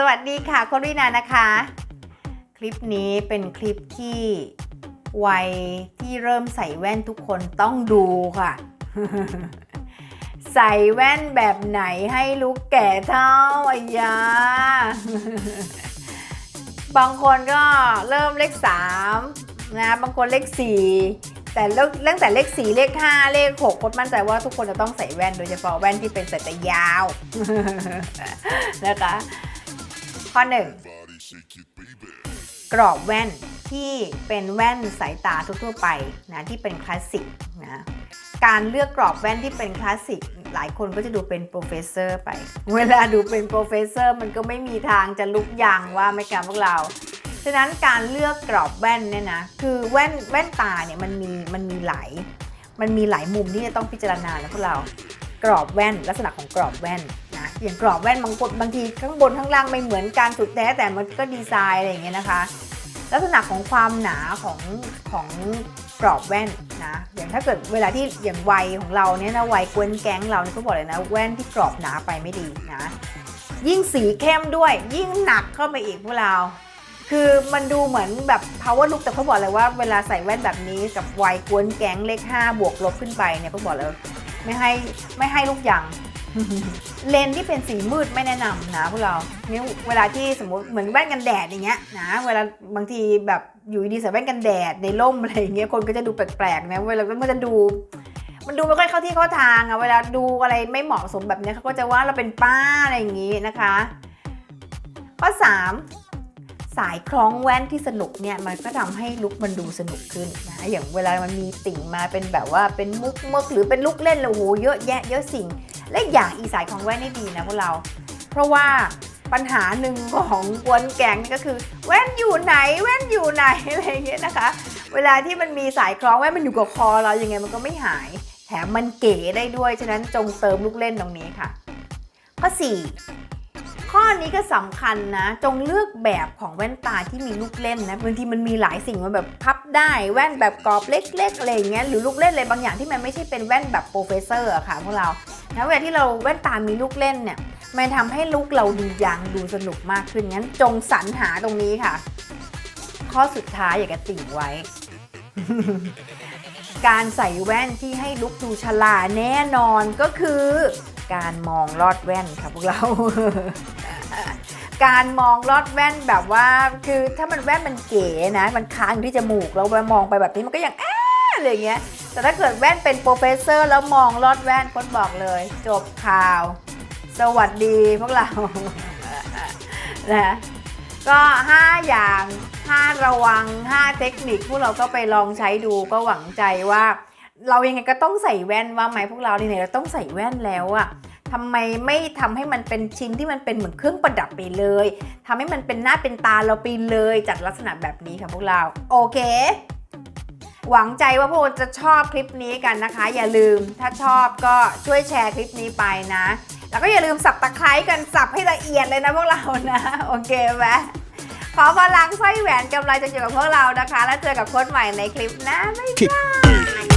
สวัสดีค่ะโครินานะคะ คลิปนี้เป็นคลิปที่วัยที่เริ่มใส่แว่นทุกคนต้องดูค่ะ ใส่แว่นแบบไหนให้ลุกแก่เท่าไอ้ยาบางคนก็เริ่มเลขสามนะบางคนเลขสี่แต่เริ่มตั้งแต่เลขสี่เลขห้าเลขหกคนมั่นใจว่าทุกคนจะต้องใส่แว่นโดยเฉพาะแว่นที่เป็นสายตายาวนะคะ ข้อหนึ่งกรอบแว่นที่เป็นแว่นสายตาทั่วๆไปนะที่เป็นคลาสสิกนะการเลือกกรอบแว่นที่เป็นคลาสสิกหลายคนก็จะดูเป็นโปรเฟสเซอร์ไป เวลาดูเป็นโปรเฟสเซอร์มันก็ไม่มีทางจะลุกยังว่าไม่กันพวกเราฉะนั้นการเลือกกรอบแว่นเนี่ยนะคือแว่นแว่นตาเนี่ยมันมีมันมีหลายมันมีหลายมุมที่จะต้องพิจารณานะพวกเรากรอบแว่น ลักษณะของกรอบแว่น อย่างกรอบแว่นบางคนบางทีข้างบนข้างล่างไม่เหมือนกันสุดแท้แต่มันก็ดีไซน์อะไรอย่างเงี้ยนะคะ ลักษณะของความหนาของของกรอบแว่นนะอย่างถ้าเกิดเวลาที่อย่างวัยของเราเนี่ยนะวัยกวนแก๊งเราเนี่ยก็บอกเลยนะแว่นที่กรอบหนาไปไม่ดีนะ ยิ่งสีเข้มด้วย ยิ่งหนักเข้าไปอีกพวกเรา คือมันดูเหมือนแบบ power look แต่เขาบอกเลยว่าเวลาใส่แว่นแบบนี้กับวัยกวนแก๊งเลข5บวกลบขึ้นไปเนี่ยเขาบอกเลยไม่ให้ไม่ให้ลูกยัง เลนที่เป็นสีมืดไม่แนะนำนะพวกเราเนี่ยเวลาที่สมมติเหมือนแว่นกันแดดอย่างเงี้ยนะ เวลาบางทีแบบอยู่ดีๆใส่แว่นกันแดดในร่มอะไรอย่างเงี้ยคนก็จะดูแปลกๆนะเวลามันจะดู มันดูไม่ค่อยเข้าที่เข้าทางอะเวลาดูอะไรไม่เหมาะสมแบบเนี้ยเขาก็จะว่าเราเป็นป้าอะไรอย่างงี้นะคะ ข้อ 3สายคล้องแว่นที่สนุกเนี่ยมันก็ทำให้ลุกมันดูสนุกขึ้นนะอย่างเวลามันมีติ่งมาเป็นแบบว่าเป็นมุกมกหรือเป็นลูกเล่นเลยโอ้โหเยอะแยะเยอะสิ่ง และอย่างอีสายของแว่นนี่ดีนะพวกเรา เพราะว่าปัญหาหนึ่งของกวนแก๊งก็คือ แว่นอยู่ไหนแว่นอยู่ไหนอะไรอย่างเงี้ยนะคะ เวลาที่มันมีสายคล้องแว่นมันอยู่กับคอเรายังไงมันก็ไม่หาย แถมมันเก๋ได้ด้วย ฉะนั้นจงเติมลูกเล่นตรงนี้ค่ะ ข้อ 4 ข้อนี้ก็สำคัญนะ จงเลือกแบบของแว่นตาที่มีลูกเล่นนะบางทีมันมีหลายสิ่งมันแบบพับได้แว่นแบบกรอบเล็กๆอะไรอย่างเงี้ยหรือลูกเล่นอะไรบางอย่างที่มันไม่ใช่เป็นแว่นแบบโปรเฟสเซอร์อะค่ะพวกเรา นะเวลาที่เราแว่นตามีลูกเล่นเนี่ยมันทำให้ลุกเราดูยังดูสนุกมากขึ้นงั้นจงสรรหาตรงนี้ค่ะ ข้อสุดท้ายอยากจะติ่งไว้ การใส่แว่นที่ให้ลุกดูฉลาดแน่นอนก็คือ การมองลอดแว่นค่ะพวกเรา การมองลอดแว่นแบบว่า คือถ้ามันแว่นมันเก๋นะ มันค้างอยู่ที่จมูกแล้วมองไปแบบนี้มันก็ยังแอะไรเงี้ย แต่ถ้าเกิดแว่นเป็นโปรเฟสเซอร์แล้วมองลอดแว่นคนบอกเลย จบข่าว สวัสดีพวกเรา นะก็ 5 อย่าง 5 ระวัง 5 เทคนิค พวกเราก็ไปลองใช้ดูก็หวังใจว่า เรายังไงก็ต้องใส่แว่นว่าไหมพวกเราเนี่ยเราต้องใส่แว่นแล้วอะทำไมไม่ทำให้มันเป็นชิ้นที่มันเป็นเหมือนเครื่องประดับไปเลยทำให้มันเป็นหน้าเป็นตาเราไปเลยจัดลักษณะแบบนี้ค่ะพวกเรา โอเค หวังใจว่าพวกเราจะชอบคลิปนี้กันนะคะ อย่าลืมถ้าชอบก็ช่วยแชร์คลิปนี้ไปนะ แล้วก็อย่าลืมสับตะไคร้กันสับให้ละเอียดเลยนะพวกเรานะโอเคไหมขอพลังสร้อยแหวนกำไรจะอยู่กับพวกเรานะคะ แล้วเจอกับโค้ดใหม่ในคลิปหน้าบ๊ายบาย